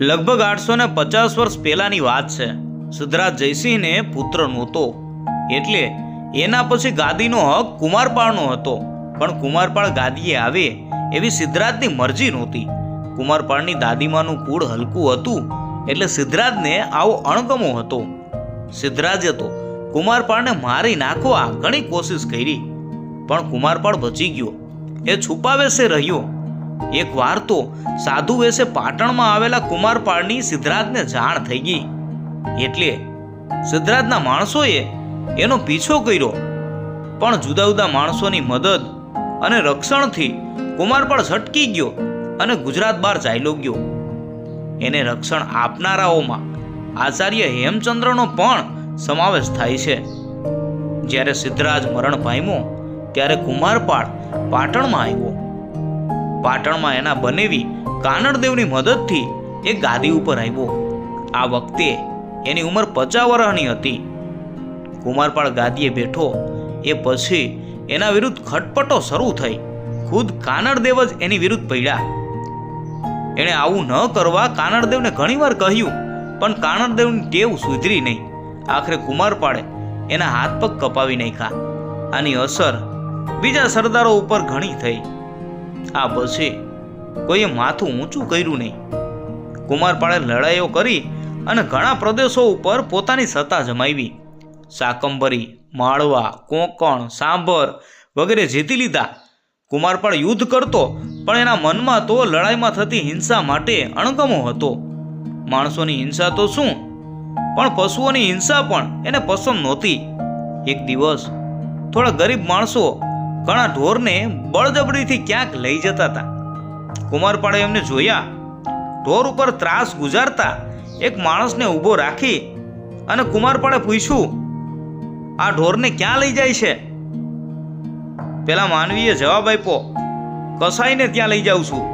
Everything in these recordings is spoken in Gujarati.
લગભગ આઠસો ને પચાસ વર્ષ પહેલાની વાત છે. સિદ્ધરાજ જયસિંહને પુત્ર નહોતો. એટલે એના પછી ગાદીનો હક કુમારપાળનો હતો. પણ કુમારપાળ ગાદીએ આવે એવી સિદ્ધરાજની મરજી નહોતી. કુમારપાળની દાદીમાનું કુળ હલકું હતું, એટલે સિદ્ધરાજને આવો અણગમો હતો. સિદ્ધરાજે તો કુમારપાળને મારી નાખવા ઘણી કોશિશ કરી. પણ કુમારપાળ બચી ગયો. એ છુપાવે છે રહ્યો. એક વાર તો સાધુ વેશે પાટણમાં આવેલા કુમારપાળની સિદ્ધરાજને જાણ થઈ ગઈ. એટલે સિદ્ધરાજના માણસોએ એનો પીછો કર્યો. પણ જુદા જુદા માણસોની મદદ અને રક્ષણથી કુમારપાળ ઝટકી ગયો અને ગુજરાત બહાર ચાલ્યો ગયો. એને રક્ષણ આપનારાઓમાં આચાર્ય હેમચંદ્રનો પણ સમાવેશ થાય છે. જ્યારે સિદ્ધરાજ મરણ પામ્યો, ત્યારે કુમારપાળ પાટણમાં આવ્યો. પાટણમાં એના બનેવી કાનડદેવની મદદથી એ ગાદી ઉપર આવ્યો. આ વખતે એની ઉંમર પચાસ વર્ષની હતી. કુમારપાળ ગાદીએ બેઠો. એ પછી એના વિરુદ્ધ ખટપટો શરૂ થઈ. ખુદ કાનડદેવ જ એની વિરુદ્ધ પડ્યા. એણે આવું ન કરવા કાનડદેવને ઘણીવાર કહ્યું, પણ કાનડદેવની ટેવ સુધરી નહીં. આખરે કુમારપાળે એના હાથ પગ કપાવી નાખ્યા. આની અસર બીજા સરદારો ઉપર ઘણી થઈ. આ પછી કોઈએ માથું ઊંચું કર્યું નહીં. કુમારપાળે લડાઈઓ કરી અને ઘણા પ્રદેશો ઉપર પોતાની સત્તા જમાવી. શાકંભરી, માળવા, કોંકણ, સાંભર વગેરે જીતી લીધા. કુમારપાળ યુદ્ધ કરતો, પણ એના મનમાં તો લડાઈમાં થતી હિંસા માટે અણગમો હતો. માણસોની હિંસા તો શું? પણ પશુઓની હિંસા પણ એને પસંદ નહોતી. એક દિવસ થોડા ગરીબ માણસો ઘણા ઢોરને બળજબરીથી ક્યાંક લઈ જતા હતા કુમારપાળે એમને જોયા. ઢોર ઉપર ત્રાસ ગુજારતા એક માણસને ઊભો રાખી અને કુમારપાળે પૂછ્યું, આ ઢોરને ક્યાં લઈ જાય છે? પેલા માનવીએ જવાબ આપ્યો, કસાઈને ત્યાં લઈ જાઉં છું.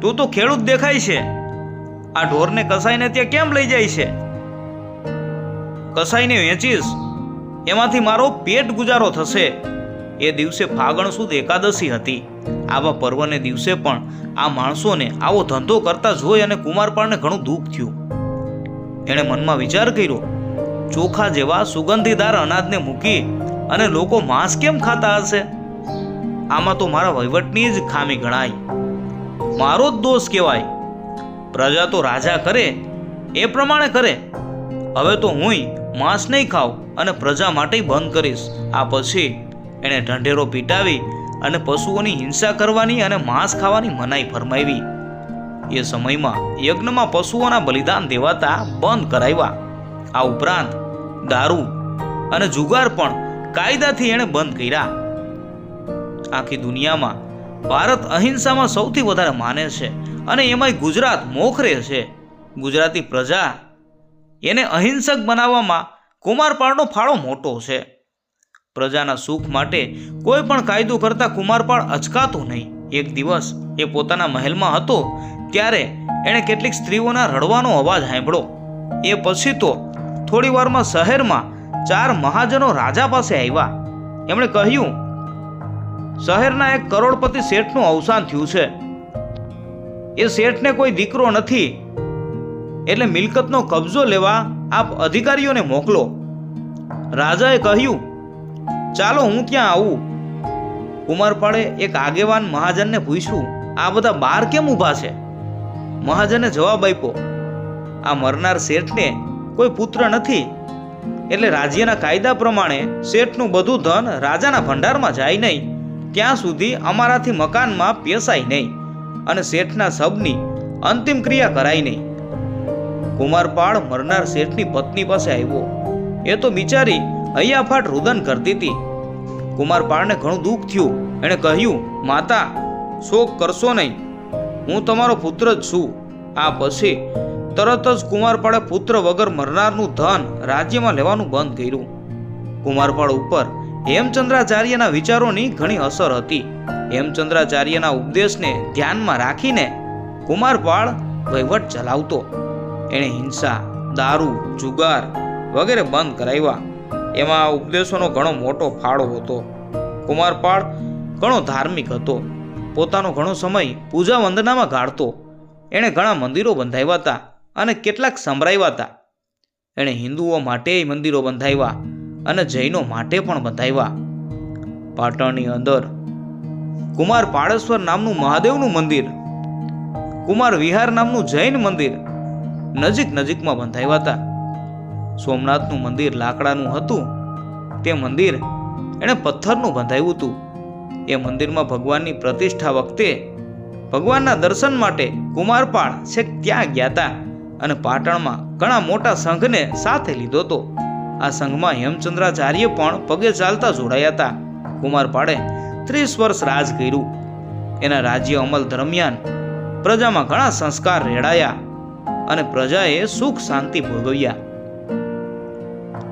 તું તો ખેડૂત દેખાય છે. આ ઢોરને કસાઈને ત્યાં કેમ લઈ જાય છે? કસાઈને વેચીશ. એમાંથી મારો પેટ ગુજારો થશે. એ દિવસે ફાગણ સુદ એકાદશી હતી. આવા પર્વને દિવસે પણ આ માણસોને આવો ધંધો કરતા જોઈ અને કુમારપાળને ઘણું દુઃખ થયું. એણે મનમાં વિચાર કર્યો, ચોખા જેવા સુગંધીદાર અનાજને મૂકી અને લોકો માંસ કેમ ખાતા હશે? આમાં તો મારા વહીવટની જ ખામી ગણાય. મારો જ દોષ કહેવાય. પ્રજા તો રાજા કરે, એ પ્રમાણે કરે. હવે તો હુંય માંસ નહીં ખાઉં અને પ્રજા માટે બંધ કરીશ. આ પછી એણે ઢંઢેરો પીટાવી અને પશુઓની હિંસા કરવાની અને માંસ ખાવાની મનાઈ ફરમાવી. એ સમયમાં યજ્ઞમાં પશુઓના બલિદાન દેવાતા બંધ કરાવ્યા. આ ઉપરાંત દારૂ અને જુગાર પણ કાયદાથી એણે બંધ કર્યા. આખી દુનિયામાં ભારત અહિંસામાં સૌથી વધારે માને છે અને એમાંય ગુજરાત મોખરે છે. ગુજરાતી પ્રજા એને અહિંસક બનાવવામાં કુમારપાળનો ફાળો મોટો છે. પ્રજાના સુખ માટે કોઈ પણ કાયદો કરતા કુમારપાળ અચકાતો નહીં. એક દિવસ એ પોતાના મહેલમાં હતો ત્યારે એણે કેટલીક સ્ત્રીઓના રડવાનો અવાજ સાંભળ્યો. એ પછી તો થોડી વારમાં શહેરમાં ચાર મહાજનો રાજા પાસે આવ્યા. એમણે કહ્યું, શહેરના એક કરોડપતિ શેઠનું અવસાન થયું છે. એ શેઠને કોઈ દીકરો નથી. એટલે મિલકતનો કબજો લેવા આપ અધિકારીઓને મોકલો. રાજાએ કહ્યું ચાલો હું ત્યાં આવું. કુમારપાળે એક આગેવાન મહાજનને પૂછ્યું, આ બધા બાર કેમ ઊભા છે? મહાજને જવાબ આપ્યો, આ મરનાર શેઠને કોઈ પુત્ર નથી. એટલે રાજ્યના કાયદા પ્રમાણે શેઠનું બધું ધન રાજાના ભંડારમાં જાય નહીં. ત્યાં સુધી અમારાથી મકાનમાં પેસાય નહીં અને શેઠના શબની અંતિમ ક્રિયા કરાય નહીં. કુમારપાળ મરનાર શેઠની પત્ની પાસે આવ્યો. એ તો બિચારી હૈયાફાટ રુદન કરતી હતી. કુમારપાળને ઘણું દુઃખ થયું. એણે કહ્યું, માતા, શોક કરશો નહીં. હું તમારો પુત્ર જ છું. આ પછી તરત જ કુમારપાળે પુત્ર વગર મરનારનું ધન રાજ્યમાં લેવાનું બંધ કર્યું. કુમારપાળ ઉપર હેમચંદ્રાચાર્યના વિચારોની ઘણી અસર હતી. હેમચંદ્રાચાર્યના ઉપદેશને ધ્યાનમાં રાખીને કુમારપાળ વહીવટ ચલાવતો. એણે હિંસા, દારૂ, જુગાર વગેરે બંધ કરાવ્યા. એમાં ઉપદેશોનો ઘણો મોટો ફાળો હતો. કુમારપાળ ઘણો ધાર્મિક હતો. પોતાનો ઘણો સમય પૂજા વંદનામાં ગાળતો. એણે ઘણા મંદિરો બંધાવ્યા હતા અને કેટલાક સંભળાવ્યા હતા. એણે હિન્દુઓ માટે મંદિરો બંધાવ્યા અને જૈનો માટે પણ બંધાવ્યા. પાટણની અંદર કુમાર પાળેશ્વર નામનું મહાદેવનું મંદિર કુમાર વિહાર નામનું જૈન મંદિર નજીક નજીકમાં બંધાવ્યા હતા. સોમનાથનું મંદિર લાકડાનું હતું, તે મંદિર એણે પથ્થરનું બંધાવ્યું હતું. એ મંદિરમાં ભગવાનની પ્રતિષ્ઠા વખતે ભગવાનના દર્શન માટે કુમારપાળ છેક ત્યાં ગયા હતા અને પાટણમાં ઘણા મોટા સંઘને સાથે લીધો હતો. આ સંઘમાં હેમચંદ્રાચાર્ય પણ પગે ચાલતા જોડાયા હતા કુમારપાળે ત્રીસ વર્ષ રાજ કર્યું. એના રાજ્ય અમલ દરમિયાન પ્રજામાં ઘણા સંસ્કાર રેડાયા અને પ્રજાએ સુખ શાંતિ ભોગવ્યા.